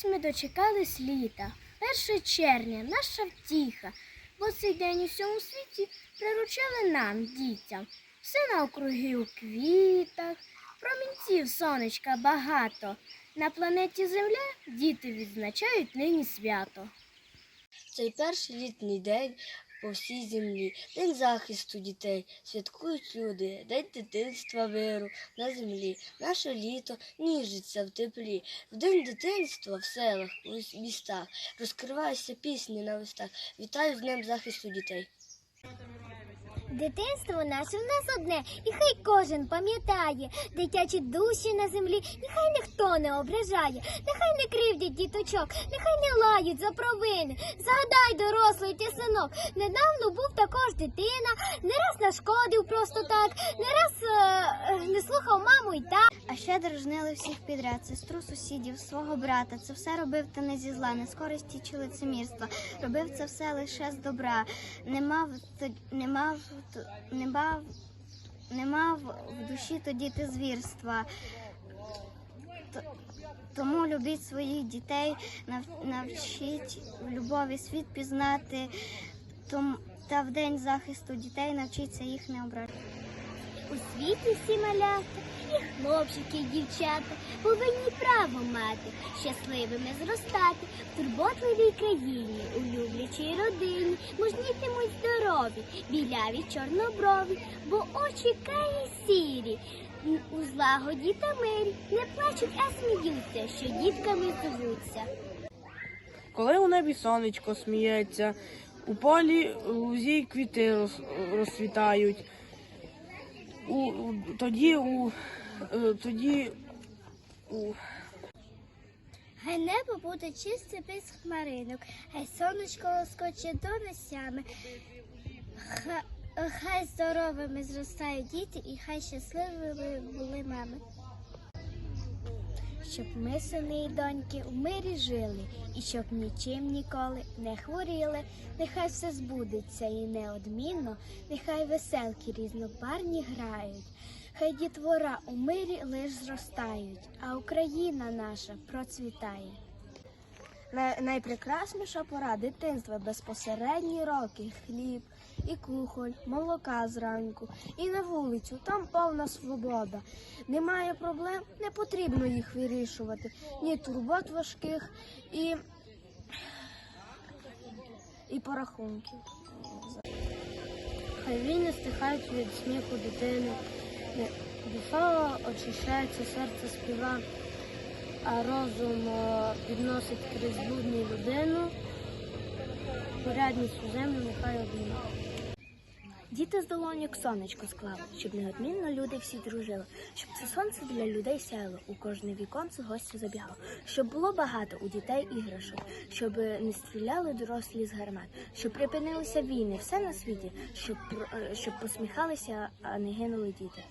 Ось ми дочекались літа, 1 червня, наша втіха, бо цей день у всьому світі приручили нам, дітям. Все на округи у квітах, промінців сонечка багато. На планеті Земля діти відзначають нині свято. Цей перший літній день по всій землі, день захисту дітей, святкують люди, день дитинства миру на землі. Наше літо ніжиться в теплі. В день дитинства в селах, у містах розкриваються пісні на листах. Вітаю з Днем захисту дітей. Дитинство наше в нас одне, і хай кожен пам'ятає, дитячі душі на землі, нехай ніхто не ображає, нехай не кривдять діточок, нехай не лають за провини. Згадай, дорослий ти синок, недавно був також дитина, не раз нашкодив просто так, не раз е, не слухав маму й так. А ще дражнили всіх підряд, сестру сусідів, свого брата. Це все робив та не зі зла, не з користі чи лицемірства. Робив це все лише з добра. Не мав не мав не мав, не мав в душі тоді ти звірства. Тому любіть своїх дітей, нав- навчіть в любові світ пізнати. Та в день захисту дітей навчіться їх не ображати. У світі всі малята, і хлопчики, і дівчата повинні право мати, щасливими зростати в турботливій країні, у люблячій родині, мужнітимуть здорові, біляві чорноброві, бо очі карі сірі. У злагоді та мирі не плачуть, а сміються, що дітками звуться. Коли у небі сонечко сміється, у полі лузі квіти роз, розцвітають. У, тоді у е, тоді у Хай небо буде чисте без хмаринок, хай сонечко лоскоче до носями. Хай здоровими зростають діти і хай щасливими були мами. Щоб ми, сини і доньки, у мирі жили, і щоб нічим ніколи не хворіли, нехай все збудеться і неодмінно, нехай веселки різнопарні грають, хай дітвора у мирі лиш зростають, а Україна наша процвітає. Найпрекрасніша пора дитинства, безпосередні роки, хліб і кухоль, молока зранку, і на вулицю, там повна свобода. Немає проблем, не потрібно їх вирішувати, ні турбот важких і, і порахунків. Хай війни стихають від сміху дитини, душа очищається, серце співа а розум е, підносить крізь блудну людину, порядність у землю нехай обійме. Діти з долоньок сонечко склали, щоб неодмінно люди всі дружили, щоб це сонце для людей сяяло, у кожне віконце гостя забігало, щоб було багато у дітей іграшок, щоб не стріляли дорослі з гармат, щоб припинилися війни, все на світі, щоб, е, щоб посміхалися, а не гинули діти.